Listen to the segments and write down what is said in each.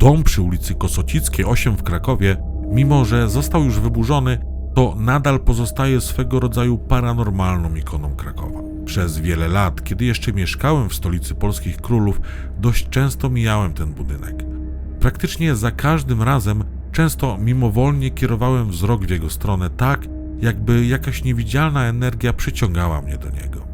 Dom przy ulicy Kosocickiej 8 w Krakowie, mimo że został już wyburzony, to nadal pozostaje swego rodzaju paranormalną ikoną Krakowa. Przez wiele lat, kiedy jeszcze mieszkałem w stolicy polskich królów, dość często mijałem ten budynek. Praktycznie za każdym razem często mimowolnie kierowałem wzrok w jego stronę tak, jakby jakaś niewidzialna energia przyciągała mnie do niego.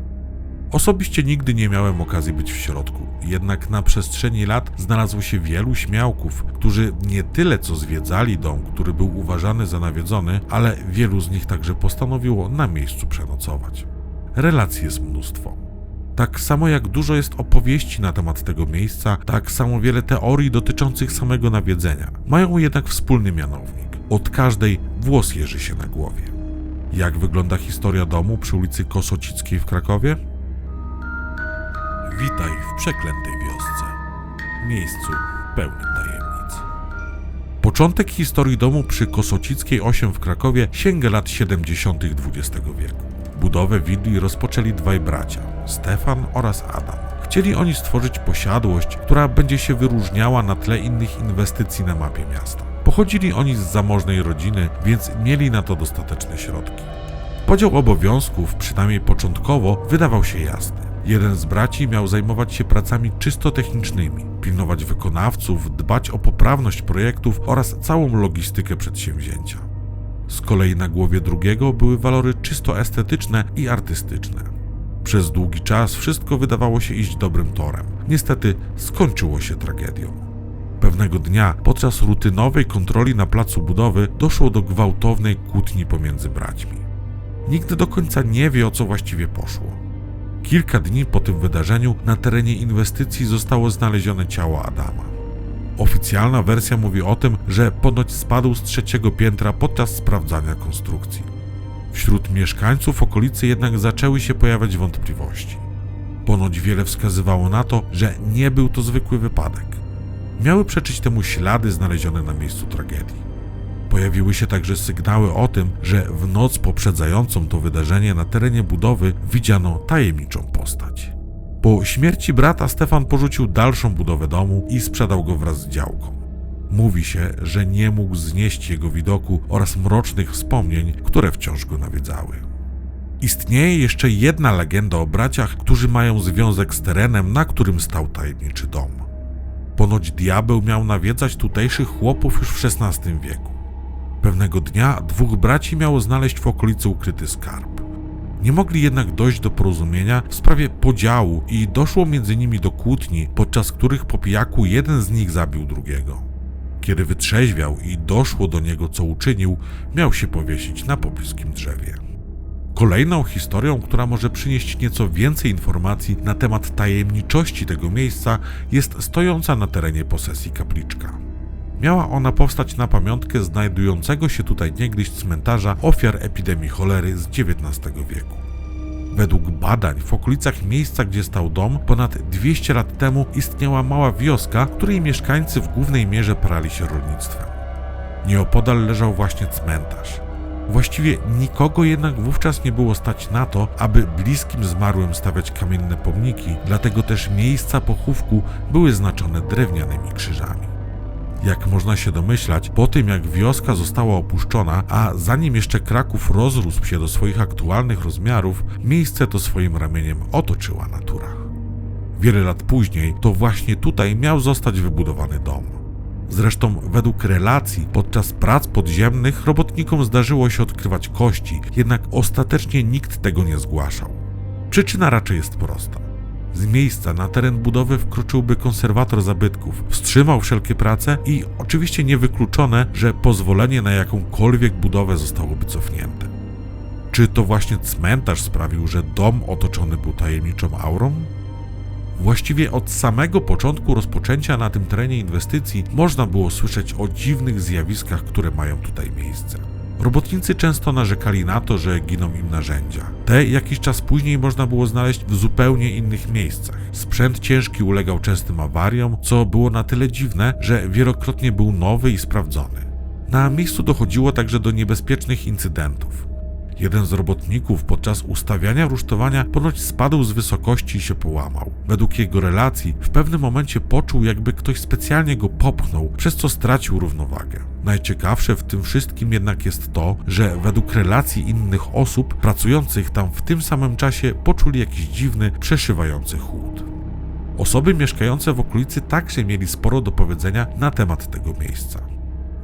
Osobiście nigdy nie miałem okazji być w środku, jednak na przestrzeni lat znalazło się wielu śmiałków, którzy nie tyle co zwiedzali dom, który był uważany za nawiedzony, ale wielu z nich także postanowiło na miejscu przenocować. Relacji jest mnóstwo. Tak samo jak dużo jest opowieści na temat tego miejsca, tak samo wiele teorii dotyczących samego nawiedzenia. Mają jednak wspólny mianownik. Od każdej włos jeży się na głowie. Jak wygląda historia domu przy ulicy Kosocickiej w Krakowie? Witaj w przeklętej wiosce, miejscu pełnym tajemnic. Początek historii domu przy Kosocickiej 8 w Krakowie sięga lat 70. XX wieku. Budowę willi rozpoczęli dwaj bracia, Stefan oraz Adam. Chcieli oni stworzyć posiadłość, która będzie się wyróżniała na tle innych inwestycji na mapie miasta. Pochodzili oni z zamożnej rodziny, więc mieli na to dostateczne środki. Podział obowiązków, przynajmniej początkowo, wydawał się jasny. Jeden z braci miał zajmować się pracami czysto technicznymi, pilnować wykonawców, dbać o poprawność projektów oraz całą logistykę przedsięwzięcia. Z kolei na głowie drugiego były walory czysto estetyczne i artystyczne. Przez długi czas wszystko wydawało się iść dobrym torem. Niestety skończyło się tragedią. Pewnego dnia, podczas rutynowej kontroli na placu budowy, doszło do gwałtownej kłótni pomiędzy braćmi. Nikt do końca nie wie, o co właściwie poszło. Kilka dni po tym wydarzeniu na terenie inwestycji zostało znalezione ciało Adama. Oficjalna wersja mówi o tym, że ponoć spadł z trzeciego piętra podczas sprawdzania konstrukcji. Wśród mieszkańców okolicy jednak zaczęły się pojawiać wątpliwości. Ponoć wiele wskazywało na to, że nie był to zwykły wypadek. Miały przeczyć temu ślady znalezione na miejscu tragedii. Pojawiły się także sygnały o tym, że w noc poprzedzającą to wydarzenie na terenie budowy widziano tajemniczą postać. Po śmierci brata Stefan porzucił dalszą budowę domu i sprzedał go wraz z działką. Mówi się, że nie mógł znieść jego widoku oraz mrocznych wspomnień, które wciąż go nawiedzały. Istnieje jeszcze jedna legenda o braciach, którzy mają związek z terenem, na którym stał tajemniczy dom. Ponoć diabeł miał nawiedzać tutejszych chłopów już w XVI wieku. Pewnego dnia dwóch braci miało znaleźć w okolicy ukryty skarb. Nie mogli jednak dojść do porozumienia w sprawie podziału i doszło między nimi do kłótni, podczas których po pijaku jeden z nich zabił drugiego. Kiedy wytrzeźwiał i doszło do niego, co uczynił, miał się powiesić na pobliskim drzewie. Kolejną historią, która może przynieść nieco więcej informacji na temat tajemniczości tego miejsca, jest stojąca na terenie posesji kapliczka. Miała ona powstać na pamiątkę znajdującego się tutaj niegdyś cmentarza ofiar epidemii cholery z XIX wieku. Według badań w okolicach miejsca, gdzie stał dom, ponad 200 lat temu istniała mała wioska, której mieszkańcy w głównej mierze parali się rolnictwem. Nieopodal leżał właśnie cmentarz. Właściwie nikogo jednak wówczas nie było stać na to, aby bliskim zmarłym stawiać kamienne pomniki, dlatego też miejsca pochówku były znaczone drewnianymi krzyżami. Jak można się domyślać, po tym jak wioska została opuszczona, a zanim jeszcze Kraków rozrósł się do swoich aktualnych rozmiarów, miejsce to swoim ramieniem otoczyła natura. Wiele lat później to właśnie tutaj miał zostać wybudowany dom. Zresztą, według relacji, podczas prac podziemnych robotnikom zdarzyło się odkrywać kości, jednak ostatecznie nikt tego nie zgłaszał. Przyczyna raczej jest prosta. Z miejsca na teren budowy wkroczyłby konserwator zabytków, wstrzymał wszelkie prace i oczywiście niewykluczone, że pozwolenie na jakąkolwiek budowę zostałoby cofnięte. Czy to właśnie cmentarz sprawił, że dom otoczony był tajemniczą aurą? Właściwie od samego początku rozpoczęcia na tym terenie inwestycji można było słyszeć o dziwnych zjawiskach, które mają tutaj miejsce. Robotnicy często narzekali na to, że giną im narzędzia. Te jakiś czas później można było znaleźć w zupełnie innych miejscach. Sprzęt ciężki ulegał częstym awariom, co było na tyle dziwne, że wielokrotnie był nowy i sprawdzony. Na miejscu dochodziło także do niebezpiecznych incydentów. Jeden z robotników podczas ustawiania rusztowania ponoć spadł z wysokości i się połamał. Według jego relacji w pewnym momencie poczuł, jakby ktoś specjalnie go popchnął, przez co stracił równowagę. Najciekawsze w tym wszystkim jednak jest to, że według relacji innych osób pracujących tam w tym samym czasie poczuli jakiś dziwny, przeszywający chłód. Osoby mieszkające w okolicy także mieli sporo do powiedzenia na temat tego miejsca.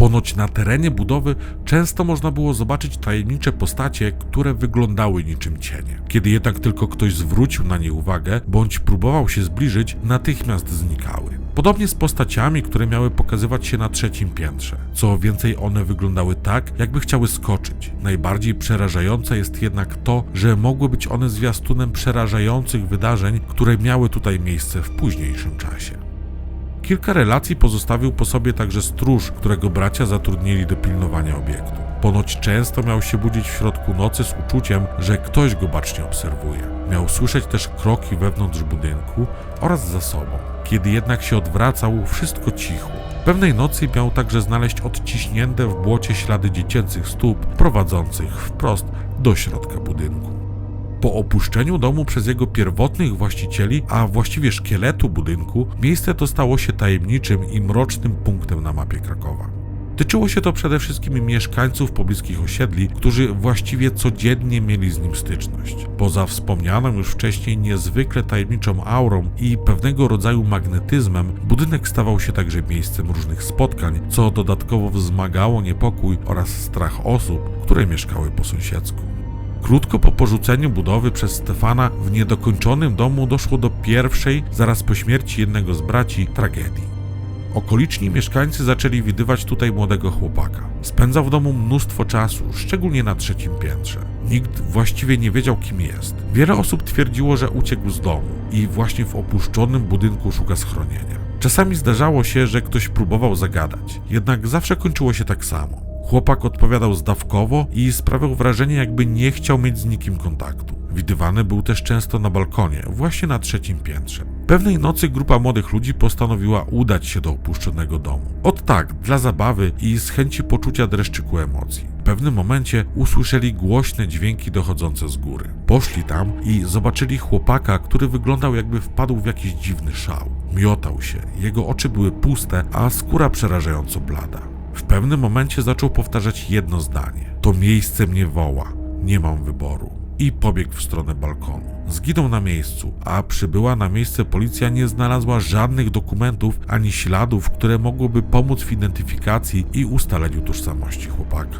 Ponoć na terenie budowy często można było zobaczyć tajemnicze postacie, które wyglądały niczym cienie. Kiedy jednak tylko ktoś zwrócił na nie uwagę bądź próbował się zbliżyć, natychmiast znikały. Podobnie z postaciami, które miały pokazywać się na trzecim piętrze. Co więcej, one wyglądały tak, jakby chciały skoczyć. Najbardziej przerażające jest jednak to, że mogły być one zwiastunem przerażających wydarzeń, które miały tutaj miejsce w późniejszym czasie. Kilka relacji pozostawił po sobie także stróż, którego bracia zatrudnili do pilnowania obiektu. Ponoć często miał się budzić w środku nocy z uczuciem, że ktoś go bacznie obserwuje. Miał słyszeć też kroki wewnątrz budynku oraz za sobą. Kiedy jednak się odwracał, wszystko cichło. Pewnej nocy miał także znaleźć odciśnięte w błocie ślady dziecięcych stóp prowadzących wprost do środka budynku. Po opuszczeniu domu przez jego pierwotnych właścicieli, a właściwie szkieletu budynku, miejsce to stało się tajemniczym i mrocznym punktem na mapie Krakowa. Tyczyło się to przede wszystkim mieszkańców pobliskich osiedli, którzy właściwie codziennie mieli z nim styczność. Poza wspomnianą już wcześniej niezwykle tajemniczą aurą i pewnego rodzaju magnetyzmem, budynek stawał się także miejscem różnych spotkań, co dodatkowo wzmagało niepokój oraz strach osób, które mieszkały po sąsiedzku. Krótko po porzuceniu budowy przez Stefana w niedokończonym domu doszło do pierwszej, zaraz po śmierci jednego z braci, tragedii. Okoliczni mieszkańcy zaczęli widywać tutaj młodego chłopaka. Spędzał w domu mnóstwo czasu, szczególnie na trzecim piętrze. Nikt właściwie nie wiedział, kim jest. Wiele osób twierdziło, że uciekł z domu i właśnie w opuszczonym budynku szuka schronienia. Czasami zdarzało się, że ktoś próbował zagadać, jednak zawsze kończyło się tak samo. Chłopak odpowiadał zdawkowo i sprawiał wrażenie, jakby nie chciał mieć z nikim kontaktu. Widywany był też często na balkonie, właśnie na trzecim piętrze. Pewnej nocy grupa młodych ludzi postanowiła udać się do opuszczonego domu. Od tak, dla zabawy i z chęci poczucia dreszczyku emocji. W pewnym momencie usłyszeli głośne dźwięki dochodzące z góry. Poszli tam i zobaczyli chłopaka, który wyglądał jakby wpadł w jakiś dziwny szał. Miotał się, jego oczy były puste, a skóra przerażająco blada. W pewnym momencie zaczął powtarzać jedno zdanie: To miejsce mnie woła, nie mam wyboru. I pobiegł w stronę balkonu. Zginął na miejscu, a przybyła na miejsce policja nie znalazła żadnych dokumentów ani śladów, które mogłyby pomóc w identyfikacji i ustaleniu tożsamości chłopaka.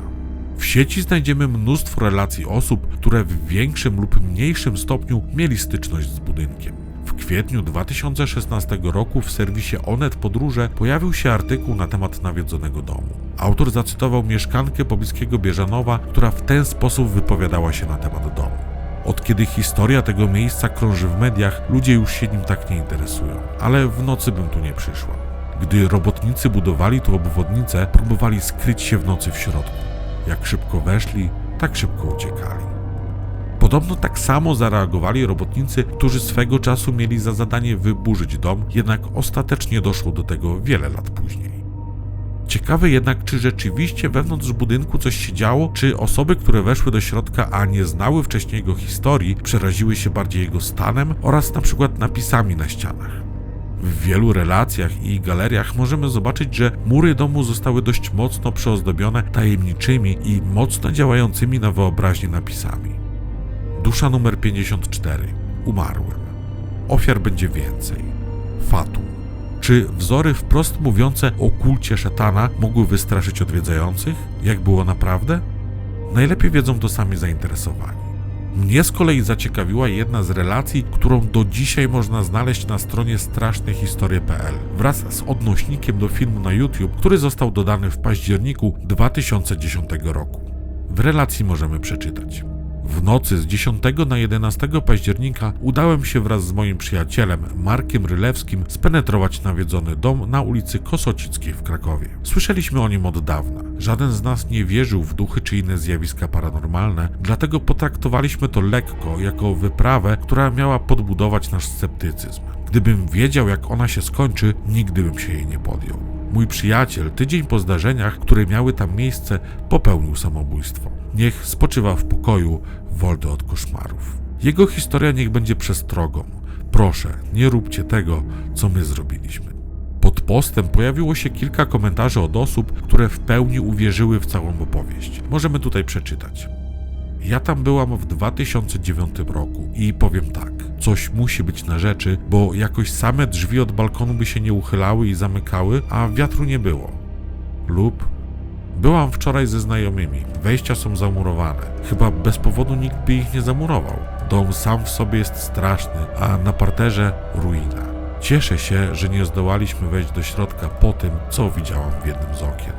W sieci znajdziemy mnóstwo relacji osób, które w większym lub mniejszym stopniu mieli styczność z budynkiem. W kwietniu 2016 roku w serwisie Onet Podróże pojawił się artykuł na temat nawiedzonego domu. Autor zacytował mieszkankę pobliskiego Bieżanowa, która w ten sposób wypowiadała się na temat domu. Od kiedy historia tego miejsca krąży w mediach, ludzie już się nim tak nie interesują. Ale w nocy bym tu nie przyszła. Gdy robotnicy budowali tu obwodnicę, próbowali skryć się w nocy w środku. Jak szybko weszli, tak szybko uciekali. Podobno tak samo zareagowali robotnicy, którzy swego czasu mieli za zadanie wyburzyć dom, jednak ostatecznie doszło do tego wiele lat później. Ciekawe jednak, czy rzeczywiście wewnątrz budynku coś się działo, czy osoby, które weszły do środka, a nie znały wcześniej jego historii, przeraziły się bardziej jego stanem oraz na przykład napisami na ścianach. W wielu relacjach i galeriach możemy zobaczyć, że mury domu zostały dość mocno przeozdobione tajemniczymi i mocno działającymi na wyobraźnię napisami. Dusza numer 54. Umarłem. Ofiar będzie więcej. Fatum. Czy wzory wprost mówiące o kulcie szatana mogły wystraszyć odwiedzających, jak było naprawdę? Najlepiej wiedzą to sami zainteresowani. Mnie z kolei zaciekawiła jedna z relacji, którą do dzisiaj można znaleźć na stronie strasznehistorie.pl wraz z odnośnikiem do filmu na YouTube, który został dodany w październiku 2010 roku. W relacji możemy przeczytać. W nocy z 10 na 11 października udałem się wraz z moim przyjacielem Markiem Rylewskim spenetrować nawiedzony dom na ulicy Kosocickiej w Krakowie. Słyszeliśmy o nim od dawna. Żaden z nas nie wierzył w duchy czy inne zjawiska paranormalne, dlatego potraktowaliśmy to lekko, jako wyprawę, która miała podbudować nasz sceptycyzm. Gdybym wiedział, jak ona się skończy, nigdy bym się jej nie podjął. Mój przyjaciel, tydzień po zdarzeniach, które miały tam miejsce, popełnił samobójstwo. Niech spoczywa w pokoju, wolny od koszmarów. Jego historia niech będzie przestrogą. Proszę, nie róbcie tego, co my zrobiliśmy. Pod postem pojawiło się kilka komentarzy od osób, które w pełni uwierzyły w całą opowieść. Możemy tutaj przeczytać. Ja tam byłam w 2009 roku i powiem tak, coś musi być na rzeczy, bo jakoś same drzwi od balkonu by się nie uchylały i zamykały, a wiatru nie było. Lub byłam wczoraj ze znajomymi, wejścia są zamurowane. Chyba bez powodu nikt by ich nie zamurował. Dom sam w sobie jest straszny, a na parterze ruina. Cieszę się, że nie zdołaliśmy wejść do środka po tym, co widziałam w jednym z okien.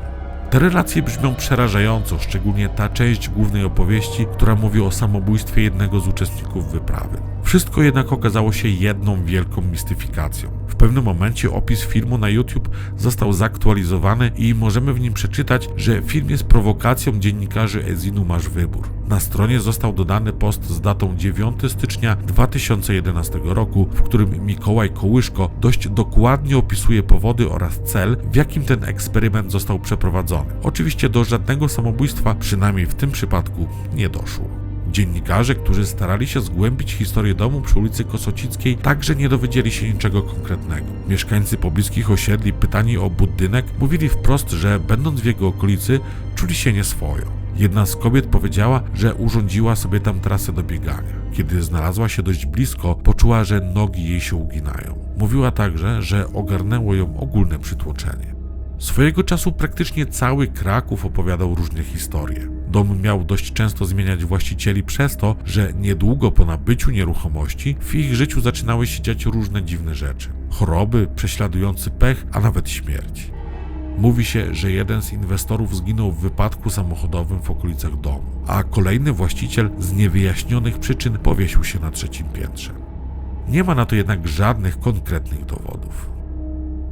Te relacje brzmią przerażająco, szczególnie ta część głównej opowieści, która mówi o samobójstwie jednego z uczestników wyprawy. Wszystko jednak okazało się jedną wielką mistyfikacją. W pewnym momencie opis filmu na YouTube został zaktualizowany i możemy w nim przeczytać, że film jest prowokacją dziennikarzy Ezinu Masz Wybór. Na stronie został dodany post z datą 9 stycznia 2011 roku, w którym Mikołaj Kołyszko dość dokładnie opisuje powody oraz cel, w jakim ten eksperyment został przeprowadzony. Oczywiście do żadnego samobójstwa, przynajmniej w tym przypadku, nie doszło. Dziennikarze, którzy starali się zgłębić historię domu przy ulicy Kosocickiej, także nie dowiedzieli się niczego konkretnego. Mieszkańcy pobliskich osiedli, pytani o budynek, mówili wprost, że będąc w jego okolicy, czuli się nieswojo. Jedna z kobiet powiedziała, że urządziła sobie tam trasę do biegania. Kiedy znalazła się dość blisko, poczuła, że nogi jej się uginają. Mówiła także, że ogarnęło ją ogólne przytłoczenie. Swojego czasu praktycznie cały Kraków opowiadał różne historie. Dom miał dość często zmieniać właścicieli przez to, że niedługo po nabyciu nieruchomości w ich życiu zaczynały się dziać różne dziwne rzeczy. Choroby, prześladujący pech, a nawet śmierć. Mówi się, że jeden z inwestorów zginął w wypadku samochodowym w okolicach domu, a kolejny właściciel z niewyjaśnionych przyczyn powiesił się na trzecim piętrze. Nie ma na to jednak żadnych konkretnych dowodów.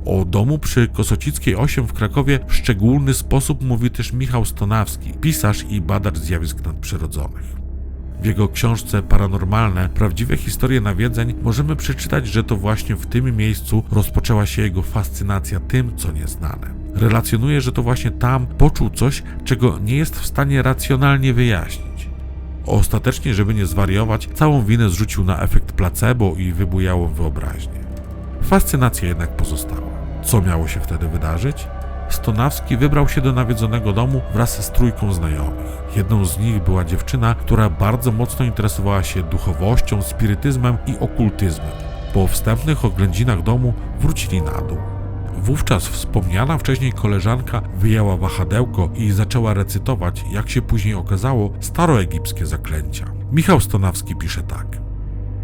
O domu przy Kosocickiej 8 w Krakowie w szczególny sposób mówi też Michał Stonawski, pisarz i badacz zjawisk nadprzyrodzonych. W jego książce Paranormalne Prawdziwe historie nawiedzeń możemy przeczytać, że to właśnie w tym miejscu rozpoczęła się jego fascynacja tym, co nieznane. Relacjonuje, że to właśnie tam poczuł coś, czego nie jest w stanie racjonalnie wyjaśnić. Ostatecznie, żeby nie zwariować, całą winę zrzucił na efekt placebo i wybujałą wyobraźnię. Fascynacja jednak pozostała. Co miało się wtedy wydarzyć? Stonawski wybrał się do nawiedzonego domu wraz z trójką znajomych. Jedną z nich była dziewczyna, która bardzo mocno interesowała się duchowością, spirytyzmem i okultyzmem. Po wstępnych oględzinach domu wrócili na dół. Wówczas wspomniana wcześniej koleżanka wyjęła wahadełko i zaczęła recytować, jak się później okazało, staroegipskie zaklęcia. Michał Stonawski pisze tak.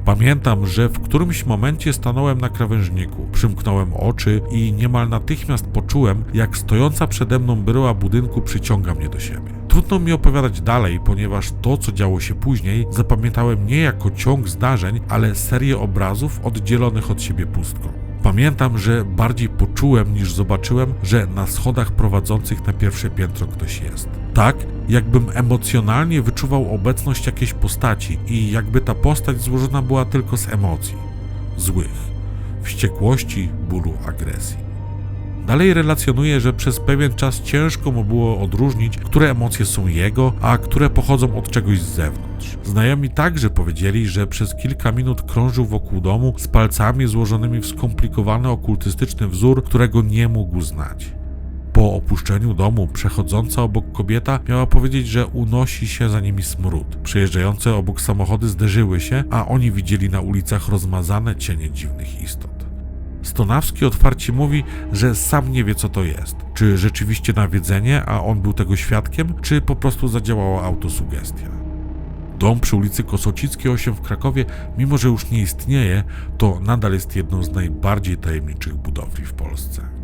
Pamiętam, że w którymś momencie stanąłem na krawężniku, przymknąłem oczy i niemal natychmiast poczułem, jak stojąca przede mną bryła budynku przyciąga mnie do siebie. Trudno mi opowiadać dalej, ponieważ to, co działo się później, zapamiętałem nie jako ciąg zdarzeń, ale serię obrazów oddzielonych od siebie pustką. Pamiętam, że bardziej poczułem niż zobaczyłem, że na schodach prowadzących na pierwsze piętro ktoś jest. Tak, jakbym emocjonalnie wyczuwał obecność jakiejś postaci i jakby ta postać złożona była tylko z emocji złych, wściekłości, bólu, agresji. Dalej relacjonuje, że przez pewien czas ciężko mu było odróżnić, które emocje są jego, a które pochodzą od czegoś z zewnątrz. Znajomi także powiedzieli, że przez kilka minut krążył wokół domu z palcami złożonymi w skomplikowany okultystyczny wzór, którego nie mógł znać. Po opuszczeniu domu przechodząca obok kobieta miała powiedzieć, że unosi się za nimi smród. Przejeżdżające obok samochody zderzyły się, a oni widzieli na ulicach rozmazane cienie dziwnych istot. Stonawski otwarcie mówi, że sam nie wie, co to jest. Czy rzeczywiście nawiedzenie, a on był tego świadkiem, czy po prostu zadziałała autosugestia. Dom przy ulicy Kosocickiej 8 w Krakowie, mimo że już nie istnieje, to nadal jest jedną z najbardziej tajemniczych budowli w Polsce.